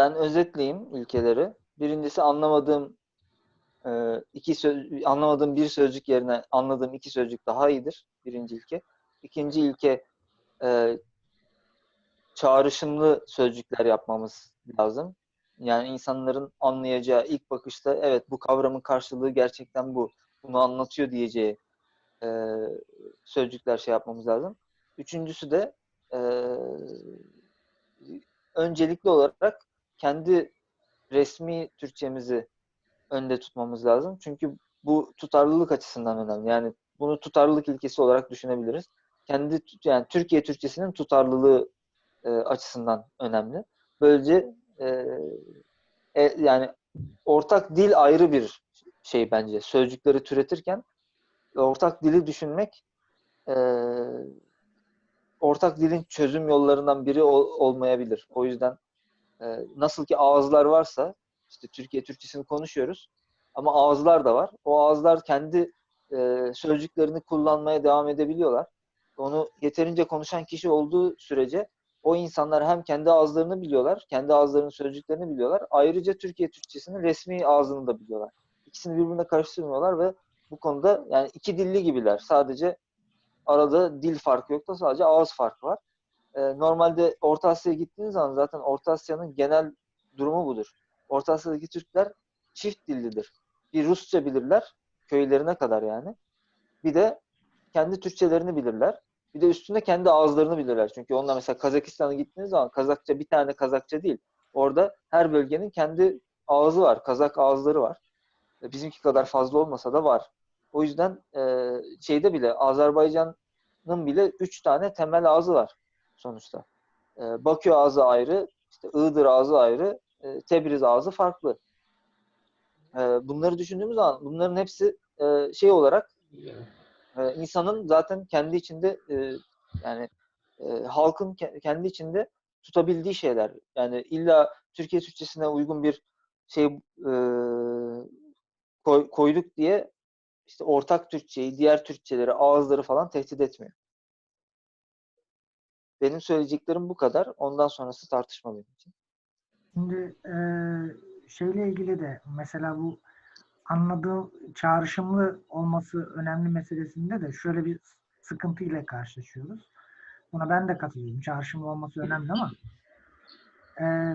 ben özetleyeyim ilkeleri. Birincisi anlamadığım e, iki söz, anlamadığım bir sözcük yerine anladığım iki sözcük daha iyidir. Birinci ilke. İkinci ilke e, çağrışımlı sözcükler yapmamız lazım. Yani insanların anlayacağı ilk bakışta evet bu kavramın karşılığı gerçekten bu. Bunu anlatıyor diyeceği e, sözcükler şey yapmamız lazım. Üçüncüsü de e, öncelikli olarak kendi resmi Türkçemizi önde tutmamız lazım. Çünkü bu tutarlılık açısından önemli. Yani bunu tutarlılık ilkesi olarak düşünebiliriz. Kendi yani Türkiye Türkçesinin tutarlılığı e, açısından önemli. Böylece e, e, yani ortak dil ayrı bir şey bence. Sözcükleri türetirken ortak dili düşünmek e, ortak dilin çözüm yollarından biri ol, olmayabilir. O yüzden nasıl ki ağızlar varsa işte Türkiye Türkçesini konuşuyoruz ama ağızlar da var. O ağızlar kendi e, sözcüklerini kullanmaya devam edebiliyorlar. Onu yeterince konuşan kişi olduğu sürece o insanlar hem kendi ağızlarını biliyorlar, kendi ağızlarının sözcüklerini biliyorlar. Ayrıca Türkiye Türkçesinin resmi ağzını da biliyorlar. İkisini birbirine karıştırmıyorlar ve bu konuda yani iki dilli gibiler. Sadece arada dil farkı yok da sadece ağız farkı var. Ee, normalde Orta Asya'ya gittiğiniz zaman zaten Orta Asya'nın genel durumu budur. Orta Asya'daki Türkler çift dillidir. Bir Rusça bilirler, köylerine kadar yani. Bir de kendi Türkçelerini bilirler. Bir de üstünde kendi ağızlarını bilirler. Çünkü onlar mesela Kazakistan'a gittiğiniz zaman Kazakça bir tane Kazakça değil. Orada her bölgenin kendi ağzı var. Kazak ağızları var. E, bizimki kadar fazla olmasa da var. O yüzden e, şeyde bile Azerbaycan'ın bile üç tane temel ağzı var sonuçta. E, Bakü ağzı ayrı, işte Iğdır ağzı ayrı, e, Tebriz ağzı farklı. E, bunları düşündüğümüz zaman bunların hepsi e, şey olarak e, insanın zaten kendi içinde e, yani e, halkın ke- kendi içinde tutabildiği şeyler. Yani illa Türkiye Türkçesine uygun bir şey e, koy- koyduk diye işte ortak Türkçeyi, diğer Türkçeleri, ağızları falan tehdit etmiyor. Benim söyleyeceklerim bu kadar. Ondan sonrası tartışma benim için. Şimdi e, şeyle ilgili de mesela bu anladığı çağrışımlı olması önemli meselesinde de şöyle bir sıkıntı ile karşılaşıyoruz. Buna ben de katılıyorum. Çağrışımlı olması önemli ama e,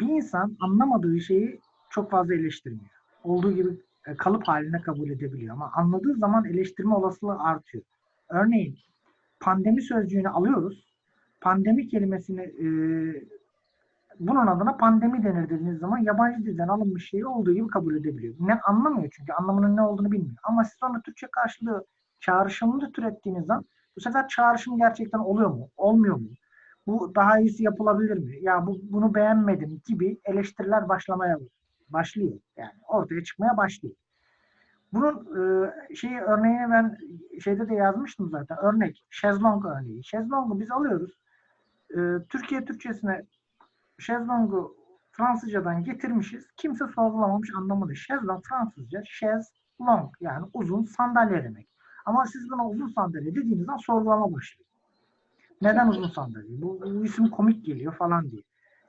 bir insan anlamadığı şeyi çok fazla eleştirmiyor. Olduğu gibi e, kalıp haline kabul edebiliyor ama anladığı zaman eleştirme olasılığı artıyor. Örneğin pandemi sözcüğünü alıyoruz. Pandemi kelimesini e, bunun adına pandemi denir dediğiniz zaman yabancı dilden alınmış şeyi olduğu gibi kabul edebiliyor. Ne anlamıyor çünkü anlamının ne olduğunu bilmiyor. Ama siz onu Türkçe karşılığı çağrışımlı türettiğiniz zaman bu sefer çağrışım gerçekten oluyor mu? Olmuyor mu? Bu daha iyisi yapılabilir mi? Ya bu bunu beğenmedim gibi eleştiriler başlamaya başlıyor. Yani ortaya çıkmaya başlıyor. Bunun e, şeyi örneğini ben şeyde de yazmıştım zaten. Örnek şezlong örneği. Şezlong'u biz alıyoruz. E, Türkiye Türkçesine şezlongu Fransızcadan getirmişiz. Kimse sorgulamamış anlamadı. Şezlong Fransızca şezlong yani uzun sandalye demek. Ama siz buna uzun sandalye dediğiniz zaman sorgulama başlıyor. Neden uzun sandalye? Bu, bu isim komik geliyor falan diye.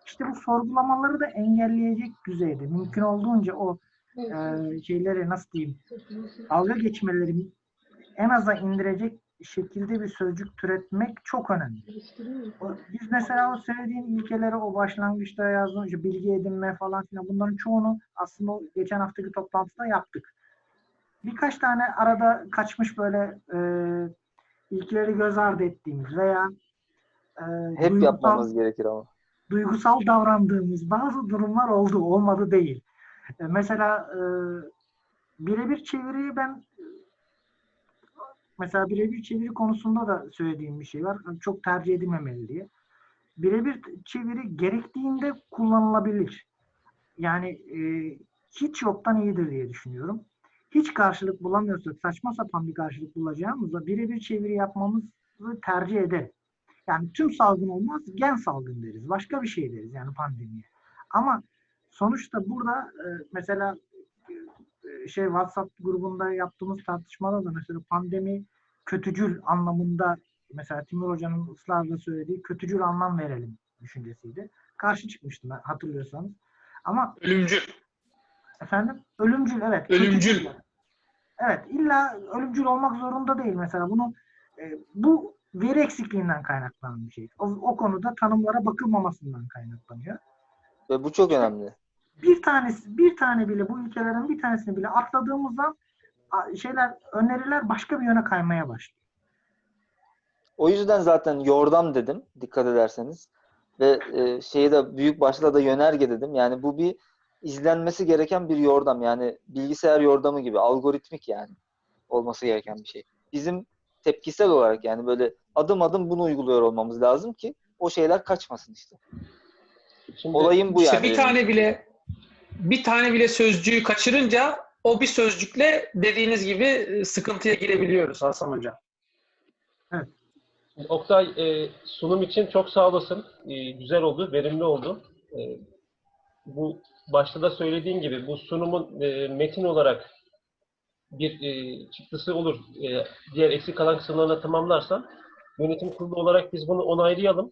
İşte bu sorgulamaları da engelleyecek düzeyde mümkün olduğunca o e, şeyleri nasıl diyeyim dalga geçmeleri en aza indirecek şekilde bir sözcük türetmek çok önemli. O- Biz mesela o söylediğin ilkeleri o başlangıçta yazdığın işte bilgi edinme falan filan bunların çoğunu aslında o geçen haftaki toplantıda yaptık. Birkaç tane arada kaçmış böyle e, ilkeleri göz ardı ettiğimiz veya e, Hep duygusal- yapmamız gerekir ama. duygusal davrandığımız bazı durumlar oldu, olmadı değil. E, mesela e, birebir çeviriyi ben mesela birebir çeviri konusunda da söylediğim bir şey var. Çok tercih edilmemeli diye. Birebir çeviri gerektiğinde kullanılabilir. Yani e, hiç yoktan iyidir diye düşünüyorum. Hiç karşılık bulamıyorsak, saçma sapan bir karşılık bulacağımızda birebir çeviri yapmamızı tercih ederim. Yani tüm salgın olmaz, gen salgın deriz. Başka bir şey deriz yani pandemiye. Ama sonuçta burada e, mesela e, şey WhatsApp grubunda yaptığımız tartışmada da mesela pandemi kötücül anlamında mesela Timur Hoca'nın ısrarla söylediği kötücül anlam verelim düşüncesiydi. Karşı çıkmıştım ben hatırlıyorsanız. Ama Ölümcül. efendim ölümcül evet. Ölümcül. Evet illa ölümcül olmak zorunda değil mesela. Bunu e, bu veri eksikliğinden kaynaklanan bir şey. O, o konuda tanımlara bakılmamasından kaynaklanıyor. Ve bu çok önemli. Bir tanesi bir tane bile bu ülkelerin bir tanesini bile atladığımızdan şeyler öneriler başka bir yöne kaymaya başlıyor. O yüzden zaten yordam dedim dikkat ederseniz. Ve e, şeyi de büyük başlığa da yönerge dedim. Yani bu bir izlenmesi gereken bir yordam. Yani bilgisayar yordamı gibi algoritmik yani olması gereken bir şey. Bizim tepkisel olarak yani böyle adım adım bunu uyguluyor olmamız lazım ki o şeyler kaçmasın işte. Şimdi Olayın bu İşte yani. bir tane bile bir tane bile sözcüğü kaçırınca o bir sözcükle dediğiniz gibi e, sıkıntıya girebiliyoruz Hasan Hocam. Oktay e, sunum için çok sağ olasın. E, güzel oldu, verimli oldu. Bu başta da söylediğin gibi bu sunumun metin olarak bir çıktısı olur. Diğer eksik kalan kısımlarını tamamlarsan yönetim kurulu olarak biz bunu onaylayalım.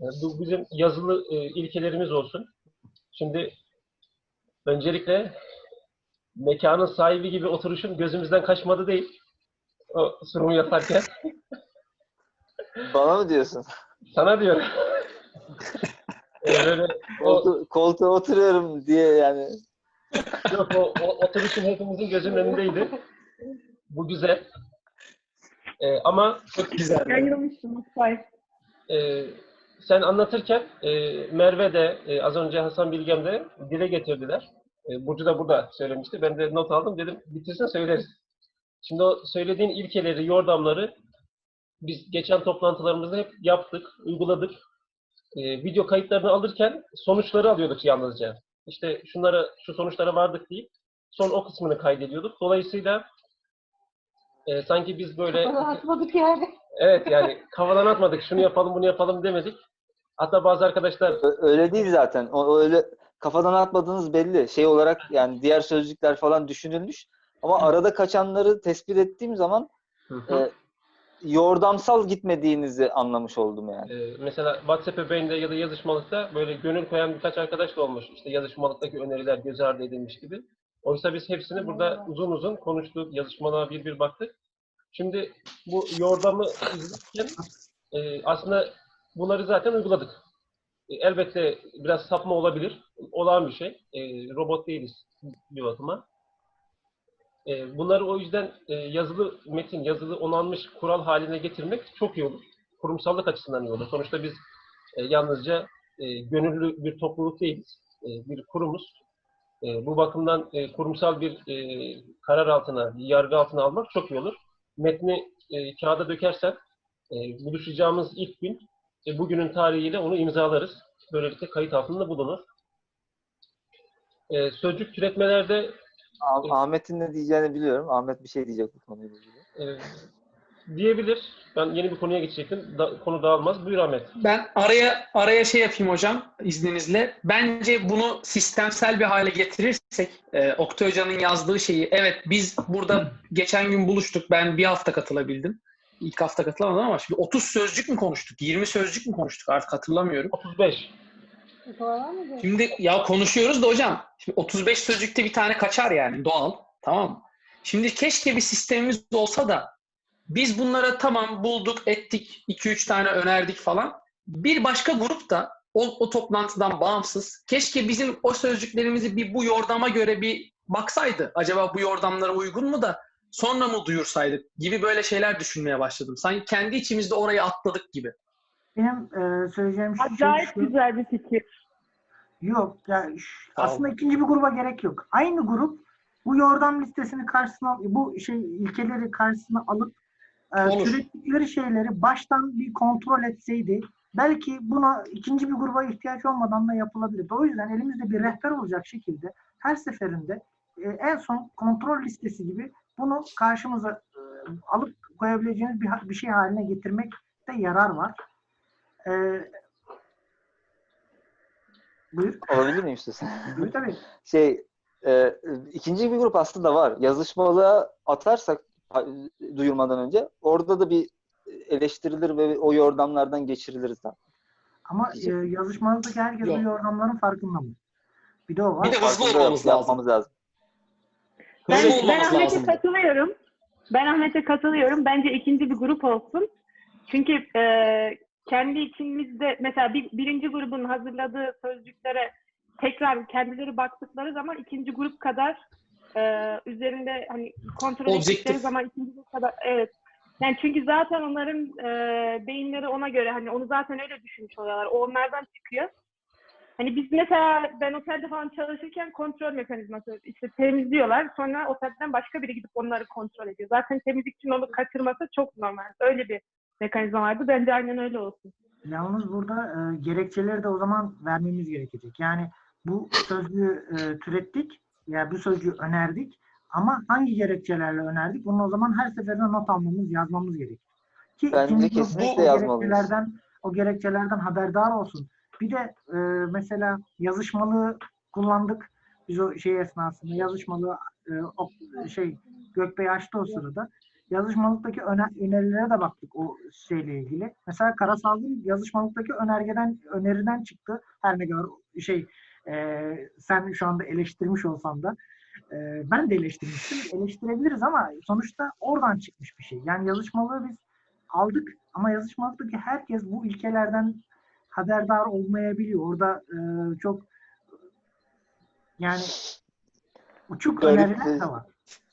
Bu bizim yazılı ilkelerimiz olsun. Şimdi öncelikle mekanın sahibi gibi oturuşun gözümüzden kaçmadı değil. O sunumu yaparken. Bana mı diyorsun? Sana diyorum. Ee, böyle o, Koltu- koltuğa oturuyorum diye yani. yok, o, o oturuşun hepimizin gözünün önündeydi. Bu güzel. Ee, ama Çok güzel. Yayılmışsın Oktay. Sen anlatırken e, Merve de e, az önce Hasan Bilgem de dile getirdiler. E, Burcu da burada söylemişti. Ben de not aldım. Dedim bitirsin söyleriz. Şimdi o söylediğin ilkeleri, yordamları biz geçen toplantılarımızda hep yaptık, uyguladık. E, video kayıtlarını alırken sonuçları alıyorduk yalnızca. İşte şunlara, şu sonuçlara vardık deyip son o kısmını kaydediyorduk. Dolayısıyla e, sanki biz böyle Bana atmadık yani. Evet yani kafadan atmadık. Şunu yapalım, bunu yapalım demedik. Hatta bazı arkadaşlar Öyle değil zaten. O öyle kafadan atmadığınız belli. Şey olarak yani diğer sözcükler falan düşünülmüş. Ama arada kaçanları tespit ettiğim zaman e, yordamsal gitmediğinizi anlamış oldum yani. e, mesela WhatsApp öbeğinde ya da yazışmalıkta böyle gönül koyan birkaç arkadaş da olmuş. İşte yazışmalıktaki öneriler göz ardı edilmiş gibi. Oysa biz hepsini burada uzun uzun konuştuk. Yazışmalığa bir bir baktık. Şimdi bu yordamı izlerken e, aslında bunları zaten uyguladık. E, elbette biraz sapma olabilir. Olağan bir şey. E, robot değiliz bir bakıma. E, bunları o yüzden e, yazılı metin, yazılı onanmış kural haline getirmek çok iyi olur. Kurumsallık açısından iyi olur. Sonuçta biz e, yalnızca e, gönüllü bir topluluk değiliz. E, bir kurumuz. E, bu bakımdan e, kurumsal bir e, karar altına, bir yargı altına almak çok iyi olur. Metni e, kağıda dökersen e, buluşacağımız ilk gün e, bugünün tarihiyle onu imzalarız. Böylelikle kayıt altında bulunur. E, sözcük türetmelerde Ah- Ahmet'in ne diyeceğini biliyorum. Ahmet bir şey diyecek bu konuyla ilgili. e, diyebilir. Ben yeni bir konuya geçecektim. Da, konu dağılmaz. Buyur Ahmet. Ben araya araya şey yapayım hocam izninizle. Bence bunu sistemsel bir hale getirirsek e, Oktay Hoca'nın yazdığı şeyi evet biz burada geçen gün buluştuk. Ben bir hafta katılabildim. İlk hafta katılamadım ama şimdi 30 sözcük mü konuştuk? 20 sözcük mü konuştuk? Artık hatırlamıyorum. 35. Var mı? Şimdi ya konuşuyoruz da hocam. Şimdi 35 sözcükte bir tane kaçar yani doğal. Tamam mı? Şimdi keşke bir sistemimiz olsa da biz bunlara tamam bulduk, ettik, 2-3 tane önerdik falan. Bir başka grup da o, o toplantıdan bağımsız keşke bizim o sözcüklerimizi bir bu yordama göre bir baksaydı. Acaba bu yordamlara uygun mu da sonra mı duyursaydık gibi böyle şeyler düşünmeye başladım. Sanki kendi içimizde orayı atladık gibi. Benim e, söyleyeceğim şu, Acayip şu- güzel bir fikir. yok. Ya, ş- Sağ ol. aslında ikinci bir gruba gerek yok. Aynı grup bu yordam listesini karşısına bu şey ilkeleri karşısına alıp e, türettikleri şeyleri baştan bir kontrol etseydi belki buna ikinci bir gruba ihtiyaç olmadan da yapılabilirdi. O yüzden elimizde bir rehber olacak şekilde her seferinde e, en son kontrol listesi gibi bunu karşımıza e, alıp koyabileceğiniz bir, bir şey haline getirmekte yarar var. E, buyur. Olabilir miyim istiyorsan? Buyur tabii. şey e, ikinci bir grup aslında var. Yazışmalığa atarsak duyurmadan önce orada da bir eleştirilir ve o yordamlardan geçirilir zaten. Ama e, yazışmalıktaki herkes bu Yok. yordamların farkında mı? Bir de o var. Bir de hızlı olmamız lazım. yapmamız Ben, ben Ahmet'e lazım. katılıyorum. Ben Ahmet'e katılıyorum. Bence ikinci bir grup olsun. Çünkü e, kendi içimizde mesela bir, birinci grubun hazırladığı sözcüklere tekrar kendileri baktıkları zaman ikinci grup kadar e, üzerinde hani kontrol ettikleri zaman ikinci grup kadar evet. Yani çünkü zaten onların e, beyinleri ona göre hani onu zaten öyle düşünmüş oluyorlar. O onlardan çıkıyor. Hani biz mesela ben otelde falan çalışırken kontrol mekanizması işte temizliyorlar. Sonra otelden başka biri gidip onları kontrol ediyor. Zaten temizlikçinin onu kaçırması çok normal. Öyle bir mekanizma vardı. Bence aynen öyle olsun. Yalnız burada e, gerekçeleri de o zaman vermemiz gerekecek. Yani bu sözlüğü e, türettik, ya bu sözlüğü önerdik ama hangi gerekçelerle önerdik? Bunu o zaman her seferinde not almamız, yazmamız gerekir. Ki Bence kesinlikle o yazmalıyız. gerekçelerden, o gerekçelerden haberdar olsun. Bir de e, mesela yazışmalı kullandık. Biz o şey esnasında yazışmalı e, o, şey Gökbey açtı o sırada. Yazışmalıktaki öne- önerilere de baktık o şeyle ilgili. Mesela Karasal'ın yazışmalıktaki önergeden öneriden çıktı. Her ne kadar şey e, sen şu anda eleştirmiş olsan da e, ben de eleştirmiştim. Eleştirebiliriz ama sonuçta oradan çıkmış bir şey. Yani yazışmalığı biz aldık ama yazışmalıktaki herkes bu ilkelerden haberdar olmayabiliyor. Orada e, çok yani uçuk Garip öneriler de var.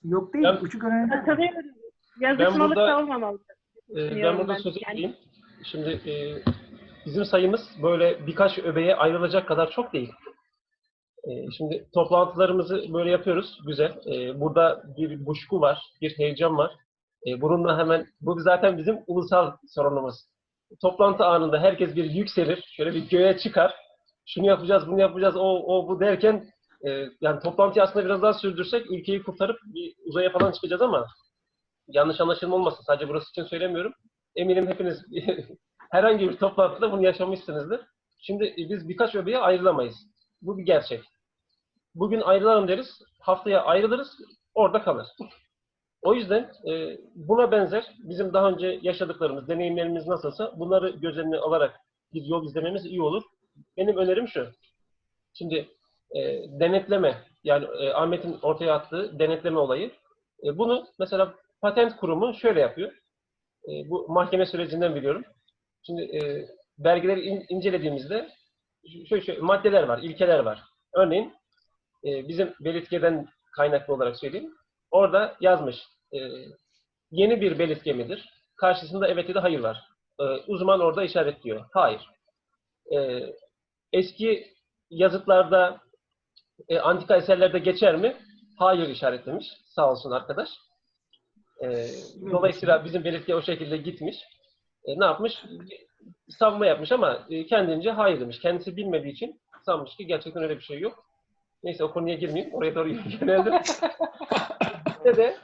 Yok değil, Ben- uçuk öneriler de var. Yazışmalık da olmamalı. Ben Düşünüyorum burada ben. söz Yani- edeyim. Şimdi e, bizim sayımız böyle birkaç öbeğe ayrılacak kadar çok değil. E, şimdi toplantılarımızı böyle yapıyoruz. Güzel. E, burada bir kuşku var, bir heyecan var. E, bununla hemen, bu zaten bizim ulusal sorunumuz. Toplantı anında herkes bir yükselir, şöyle bir göğe çıkar. Şunu yapacağız, bunu yapacağız, o, o bu derken e, yani toplantıyı aslında biraz daha sürdürsek ülkeyi kurtarıp bir uzaya falan çıkacağız ama yanlış anlaşılma olmasın. Sadece burası için söylemiyorum. Eminim hepiniz herhangi bir toplantıda bunu yaşamışsınızdır. Şimdi biz birkaç öbeğe ayrılamayız. Bu bir gerçek. Bugün ayrılalım deriz, haftaya ayrılırız, orada kalır. O yüzden e, buna benzer bizim daha önce yaşadıklarımız, deneyimlerimiz nasılsa bunları göz önüne alarak bir yol izlememiz iyi olur. Benim önerim şu. Şimdi e, denetleme, yani e, Ahmet'in ortaya attığı denetleme olayı. E, bunu mesela patent kurumu şöyle yapıyor. E, bu mahkeme sürecinden biliyorum. Şimdi e, belgeleri in- incelediğimizde şöyle, şöyle maddeler var, ilkeler var. Örneğin e, bizim belirtgeden kaynaklı olarak söyleyeyim. Orada yazmış. e, yeni bir belirtge midir? Karşısında evet ya da hayır var. E, uzman orada işaretliyor. Hayır. E, eski yazıtlarda, e, antika eserlerde geçer mi? Hayır işaretlemiş. Sağ olsun arkadaş. E, dolayısıyla bizim belirtge o şekilde gitmiş. E, ne yapmış? Savunma yapmış ama e, kendince hayır demiş. Kendisi bilmediği için sanmış ki gerçekten öyle bir şey yok. Neyse o konuya girmeyeyim. Oraya doğru yöneldim. Bizde de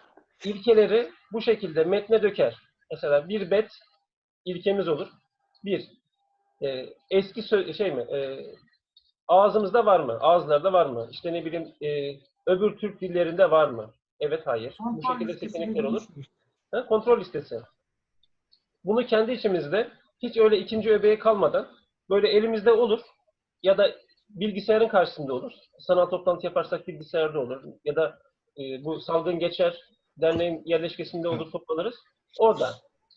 ilkeleri bu şekilde metne döker. Mesela bir bet ilkemiz olur. Bir, e, eski şey mi? E, ağzımızda var mı? Ağızlarda var mı? İşte ne bileyim e, öbür Türk dillerinde var mı? Evet, hayır. Bu Kontrol şekilde listesi seçenekler olur. işte. Ha, kontrol listesi. Bunu kendi içimizde hiç öyle ikinci öbeğe kalmadan böyle elimizde olur ya da bilgisayarın karşısında olur. Sanal toplantı yaparsak bilgisayarda olur ya da e, bu salgın geçer derneğin yerleşkesinde olur toplanırız. Orada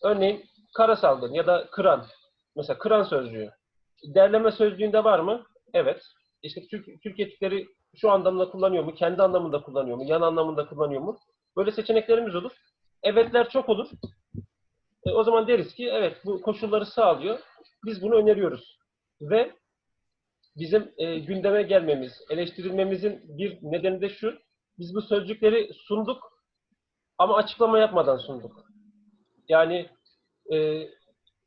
örneğin kara salgın ya da kıran mesela kıran sözcüğü derleme sözcüğünde var mı? Evet. İşte Türk, Türkiye Türkleri şu anlamda kullanıyor mu? Kendi anlamında kullanıyor mu? Yan anlamında kullanıyor mu? Böyle seçeneklerimiz olur. Evetler çok olur. E, o zaman deriz ki evet bu koşulları sağlıyor. Biz bunu öneriyoruz. Ve bizim e, gündeme gelmemiz, eleştirilmemizin bir nedeni de şu. Biz bu sözcükleri sunduk ama açıklama yapmadan sunduk. Yani e,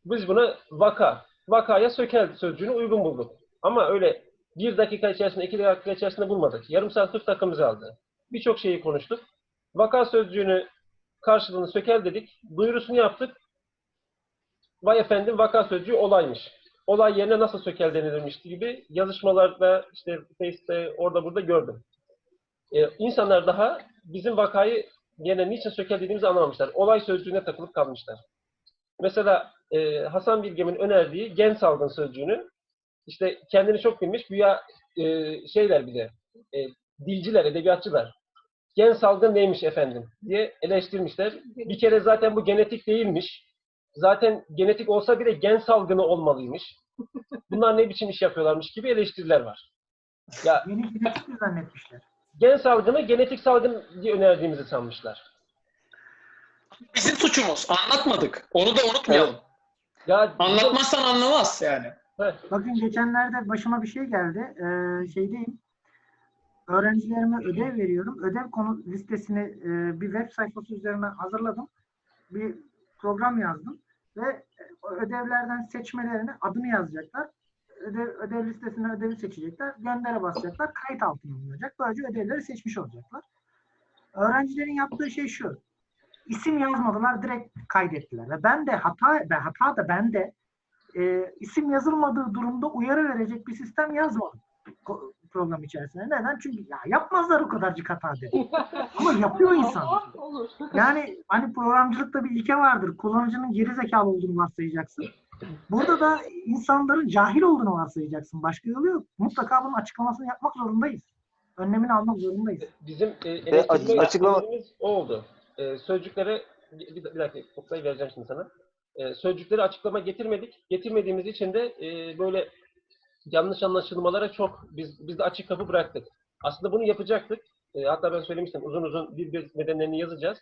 biz buna vaka, vakaya sökel sözcüğünü uygun bulduk. Ama öyle bir dakika içerisinde, iki dakika içerisinde bulmadık. Yarım saat 40 dakikamızı aldı. Birçok şeyi konuştuk. Vaka sözcüğünü karşılığını sökel dedik. Duyurusunu yaptık. Vay efendim vaka sözcüğü olaymış. Olay yerine nasıl sökel denilirmiş gibi yazışmalarda işte Face'te orada burada gördüm. Ee, insanlar daha bizim vakayı yerine niçin sökel dediğimizi anlamamışlar. Olay sözcüğüne takılıp kalmışlar. Mesela e, Hasan Bilgem'in önerdiği gen salgın sözcüğünü işte kendini çok bilmiş güya e, şeyler bize e, dilciler, edebiyatçılar. Gen salgın neymiş efendim diye eleştirmişler. Bir kere zaten bu genetik değilmiş. Zaten genetik olsa bile gen salgını olmalıymış. Bunlar ne biçim iş yapıyorlarmış gibi eleştiriler var. Ya Yeni genetik mi zannetmişler? Gen salgını genetik salgın diye önerdiğimizi sanmışlar. Bizim suçumuz. Anlatmadık. Onu da unutmayalım. Ya Anlatmazsan anlamaz yani. Heh, Bakın geçenlerde başıma bir şey geldi. Ee, şeydeyim. Öğrencilerime ödev veriyorum. Ödev konu listesini e, bir web sayfası üzerine hazırladım. Bir program yazdım ve o ödevlerden seçmelerini adını yazacaklar. Ödev, ödev listesine ödevi seçecekler. Göndere basacaklar. Kayıt altına alınacak. Böylece ödevleri seçmiş olacaklar. Öğrencilerin yaptığı şey şu. İsim yazmadılar, direkt kaydettiler. Ve ben de hata, ve hata da ben de e, isim yazılmadığı durumda uyarı verecek bir sistem yazmadım program içerisinde. Neden? Çünkü ya yapmazlar o kadarcık hata dedi. Ama yapıyor insan. Yani hani programcılıkta bir ilke vardır. Kullanıcının geri zekalı olduğunu varsayacaksın. Burada da insanların cahil olduğunu varsayacaksın. Başka yolu yok. Mutlaka bunun açıklamasını yapmak zorundayız. Önlemini almak zorundayız. bizim e, eleştirme açıklama- oldu. E, sözcüklere bir, bir dakika Oktay vereceğim şimdi sana. E, sözcüklere açıklama getirmedik. Getirmediğimiz için de e, böyle yanlış anlaşılmalara çok biz biz de açık kapı bıraktık. Aslında bunu yapacaktık. E, hatta ben söylemiştim uzun uzun bir bir nedenlerini yazacağız.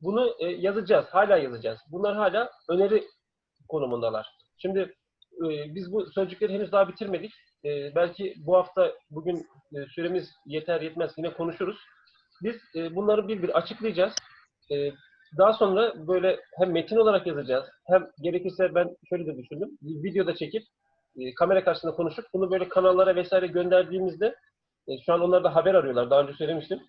Bunu e, yazacağız. Hala yazacağız. Bunlar hala öneri konumundalar. Şimdi e, biz bu sözcükleri henüz daha bitirmedik. E, belki bu hafta bugün e, süremiz yeter yetmez yine konuşuruz. Biz e, bunları bir bir açıklayacağız. E, daha sonra böyle hem metin olarak yazacağız hem gerekirse ben şöyle de düşündüm. Bir videoda çekip e, kamera karşısında konuşup bunu böyle kanallara vesaire gönderdiğimizde e, şu an onlar da haber arıyorlar. Daha önce söylemiştim.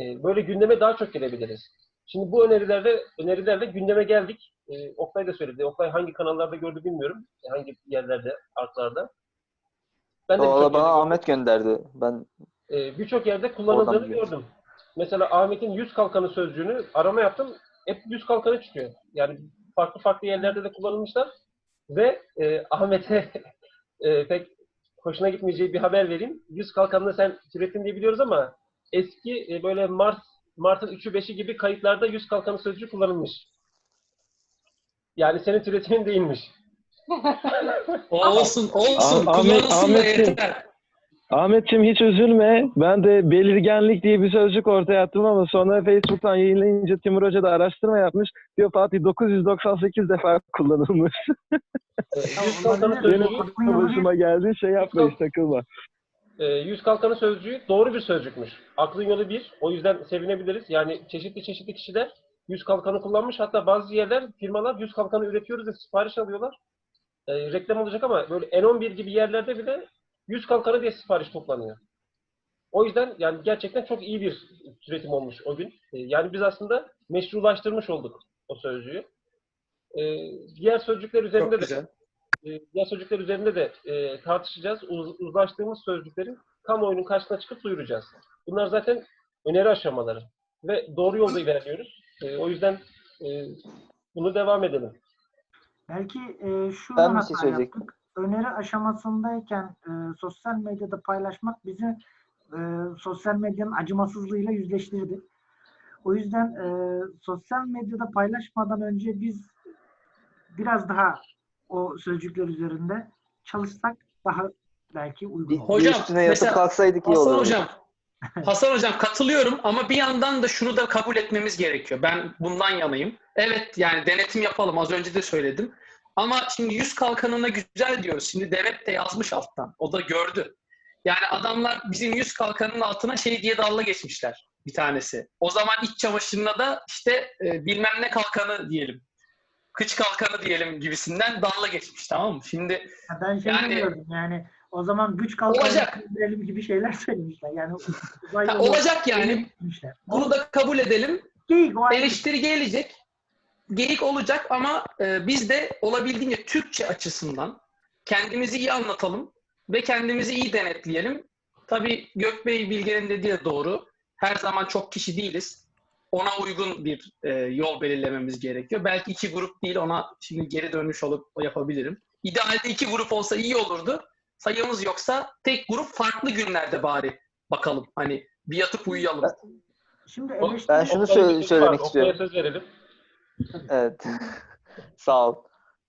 E, böyle gündeme daha çok gelebiliriz. Şimdi bu önerilerle önerilerle gündeme geldik. E, Oktay da söyledi. Oktay hangi kanallarda gördü bilmiyorum. E, Hangi yerlerde, artlarda. Ben de Valla bana gördüm. Ahmet gönderdi. Ben E, birçok yerde kullanıldığını gördüm. Mesela Ahmet'in yüz kalkanı sözcüğünü arama yaptım. Hep yüz kalkanı çıkıyor. Yani farklı farklı yerlerde de kullanılmışlar. Ve e, Ahmet'e e, pek hoşuna gitmeyeceği bir haber vereyim. Yüz kalkanını sen türetin diye biliyoruz ama eski e, böyle Mart Mart'ın 3'ü 5'i gibi kayıtlarda yüz kalkanı sözcüğü kullanılmış. Yani senin türetimin değilmiş. Olsun, olsun. Ah- Ahmet- Kullanılsın da Ahmetciğim. yeter. Ahmetciğim hiç üzülme. Ben de belirgenlik diye bir sözcük ortaya attım ama sonra Facebook'tan yayınlayınca Timur Hoca da araştırma yapmış. Diyor Fatih 998 defa kullanılmış. Ya yüz kalkanı olabilir. sözcüğü Benim Başıma geldi şey yapma hiç takılma. E, yüz kalkanı sözcüğü doğru bir sözcükmüş. Aklın yolu bir. O yüzden sevinebiliriz. Yani çeşitli çeşitli kişiler yüz kalkanı kullanmış. Hatta bazı yerler, firmalar yüz kalkanı üretiyoruz ve sipariş alıyorlar. E, reklam olacak ama böyle N11 gibi yerlerde bile yüz kalkanı diye sipariş toplanıyor. O yüzden yani gerçekten çok iyi bir üretim olmuş o gün. E, yani biz aslında meşrulaştırmış olduk o sözcüğü. E, diğer sözcükler üzerinde Çok de güzel. e, diğer sözcükler üzerinde de e, tartışacağız. Uz, uzlaştığımız sözcükleri kamuoyunun karşısına çıkıp duyuracağız. Bunlar zaten öneri aşamaları ve doğru yolda ilerliyoruz. E, o yüzden e, bunu devam edelim. Belki e, şu Ben bir hata şey söyleyecektim. yaptık. Öneri aşamasındayken e, sosyal medyada paylaşmak bizi e, sosyal medyanın acımasızlığıyla yüzleştirdi. O yüzden e, sosyal medyada paylaşmadan önce biz biraz daha o sözcükler üzerinde çalışsak daha belki uygun bir, olur. bir Hocam, üstüne yatıp mesela kalksaydık iyi olurdu. hocam, Hasan hocam katılıyorum ama bir yandan da şunu da kabul etmemiz gerekiyor. Ben bundan yanayım. Evet yani denetim yapalım az önce de söyledim. Ama şimdi yüz kalkanına güzel diyoruz. Şimdi devlet de yazmış alttan. O da gördü. Yani adamlar bizim yüz kalkanının altına şey diye dalga geçmişler bir tanesi. O zaman iç çamaşırına da işte e, bilmem ne kalkanı diyelim. Kıç kalkanı diyelim gibisinden dalga geçmiş tamam mı? Şimdi Ben şey Yani- yani o zaman güç kalkanı Olacak. indirelim gibi şeyler söylemişler. Yani ha, olacak yani. demişler. Bunu da kabul edelim. Geyik o ayrı. eleştiri gelecek. Geyik olacak ama e, biz de olabildiğince Türkçe açısından kendimizi iyi anlatalım ve kendimizi iyi denetleyelim. Tabii Gökbey Bilge'nin dediği de doğru. Her zaman çok kişi değiliz. Ona uygun bir e, yol belirlememiz gerekiyor. Belki iki grup değil ona şimdi geri dönmüş olup yapabilirim. İdealde iki grup olsa iyi olurdu. Sayımız yoksa tek grup farklı günlerde bari bakalım. Hani bir yatıp uyuyalım. Şimdi eleştiri Ben şunu söyle- söylemek var, istiyorum. Söz verelim. Evet. Sağ ol.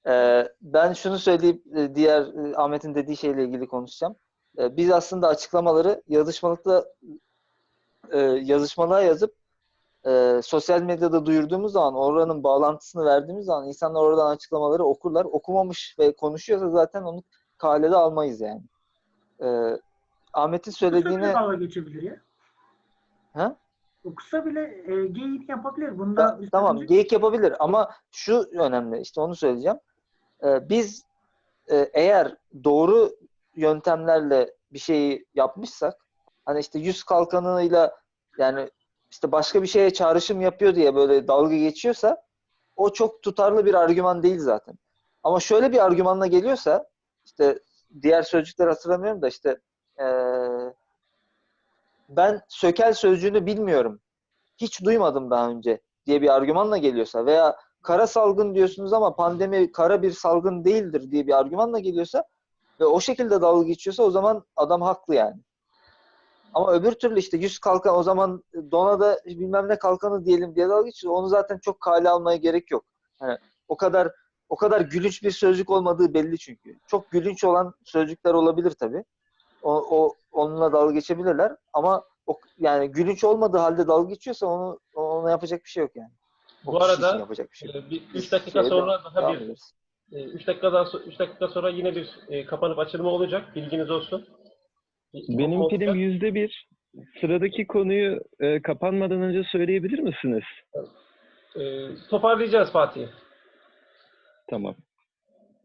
Ee, ben şunu söyleyip e, diğer e, Ahmet'in dediği şeyle ilgili konuşacağım. Ee, biz aslında açıklamaları yazışmalıkta e, yazışmalığa yazıp e, sosyal medyada duyurduğumuz zaman oranın bağlantısını verdiğimiz zaman insanlar oradan açıklamaları okurlar. Okumamış ve konuşuyorsa zaten onu kalede almayız yani. Ee, Ahmet'in Okusa bile söylediğine dalga geçebilir ya. Ha? Okusa bile e, geyik yapabilir. Bunda Ta- bir tamam sakınca- geyik yapabilir ama şu önemli işte onu söyleyeceğim. Ee, biz e, eğer doğru yöntemlerle bir şeyi yapmışsak hani işte yüz kalkanıyla yani işte başka bir şeye çağrışım yapıyor diye böyle dalga geçiyorsa o çok tutarlı bir argüman değil zaten. Ama şöyle bir argümanla geliyorsa işte diğer sözcükleri hatırlamıyorum da işte eee, ben sökel sözcüğünü bilmiyorum. Hiç duymadım daha önce diye bir argümanla geliyorsa veya kara salgın diyorsunuz ama pandemi kara bir salgın değildir diye bir argümanla geliyorsa ve o şekilde dalga geçiyorsa o zaman adam haklı yani. Ama öbür türlü işte yüz kalkan o zaman dona da bilmem ne kalkanı diyelim diye dalga geçiyor. Onu zaten çok kale almaya gerek yok. Hani o kadar o kadar gülünç bir sözcük olmadığı belli çünkü. Çok gülünç olan sözcükler olabilir tabii. O, o onunla dalga geçebilirler ama o, yani gülünç olmadığı halde dalga geçiyorsa onu ona yapacak bir şey yok yani. O Bu arada, yapacak bir şey. Ee, bir Biz 3 dakika şeye sonra daha devam bir ederiz. 3 dakika daha 3 dakika sonra yine bir e, kapanıp açılma olacak. Bilginiz olsun. Benim prim yüzde bir. Sıradaki konuyu e, kapanmadan önce söyleyebilir misiniz? Ee, toparlayacağız Fatih. Tamam.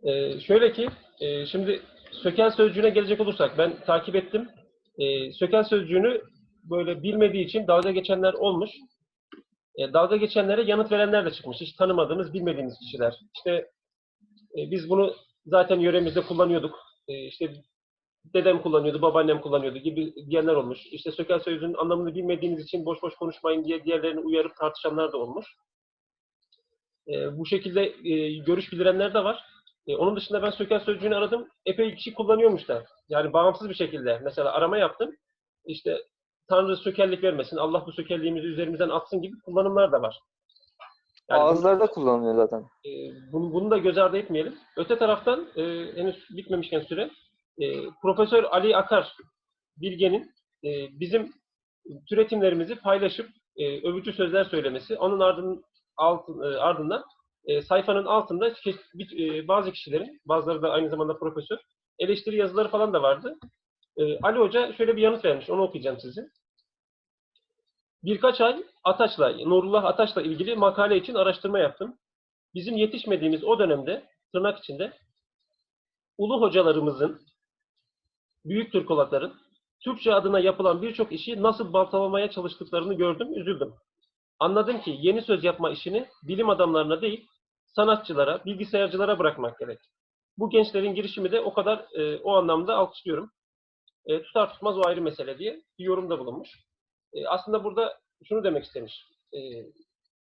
Ee, şöyle ki, e, şimdi sökel sözcüğüne gelecek olursak ben takip ettim. Ee, sökel sözcüğünü böyle bilmediği için dalga geçenler olmuş. E, dalga geçenlere yanıt verenler de çıkmış. Hiç tanımadığımız, bilmediğimiz kişiler. İşte e, biz bunu zaten yöremizde kullanıyorduk. E, işte dedem kullanıyordu, babaannem kullanıyordu gibi diyenler olmuş. İşte sökel sözcüğünün anlamını bilmediğiniz için boş boş konuşmayın diye diğerlerini uyarıp tartışanlar da olmuş. E, bu şekilde e, görüş bildirenler de var. E, onun dışında ben sökel sözcüğünü aradım. Epey kişi kullanıyormuş da. Yani bağımsız bir şekilde. Mesela arama yaptım. İşte Tanrı sökellik vermesin, Allah bu sökelliğimizi üzerimizden atsın gibi kullanımlar da var. Yani bunu- Ağızlarda kullanılıyor zaten. e, bunu, bunu da göz ardı etmeyelim. Öte taraftan e, henüz bitmemişken süre e, Profesör Ali Akar Bilge'nin e, bizim türetimlerimizi paylaşıp e, övücü sözler söylemesi, onun ardın, altın, e, ardından e, sayfanın altında bir- e, bazı kişilerin, bazıları da aynı zamanda profesör, eleştiri yazıları falan da vardı. E, Ali Hoca şöyle bir yanıt vermiş, onu okuyacağım size. Birkaç ay Ataç'la, Nurullah Ataç'la ilgili makale için araştırma yaptım. Bizim yetişmediğimiz o dönemde, tırnak içinde, ulu hocalarımızın, büyük Türkolatların, Türkçe adına yapılan birçok işi nasıl baltalamaya çalıştıklarını gördüm, üzüldüm. Anladım ki yeni söz yapma işini bilim adamlarına değil, sanatçılara, bilgisayarcılara bırakmak gerek. Bu gençlerin girişimi de o kadar e, o anlamda alkışlıyorum. E, tutar tutmaz o ayrı mesele diye bir yorumda bulunmuş. E, aslında burada şunu demek istemiş. E,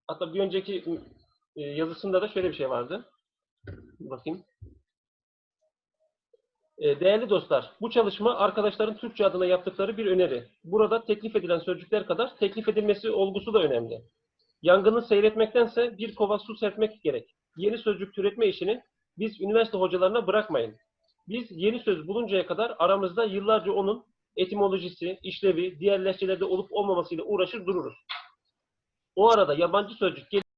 hatta bir önceki e, yazısında da şöyle bir şey vardı. Bakayım. E, Değerli dostlar, bu çalışma arkadaşların Türkçe adına yaptıkları bir öneri. Burada teklif edilen sözcükler kadar teklif edilmesi olgusu da önemli. Yangını seyretmektense bir kova su serpmek gerek. Yeni sözcük türetme işini biz üniversite hocalarına bırakmayın. Biz yeni söz buluncaya kadar aramızda yıllarca onun etimolojisi, işlevi, diğer lehçelerde olup olmamasıyla uğraşır dururuz. O arada yabancı sözcük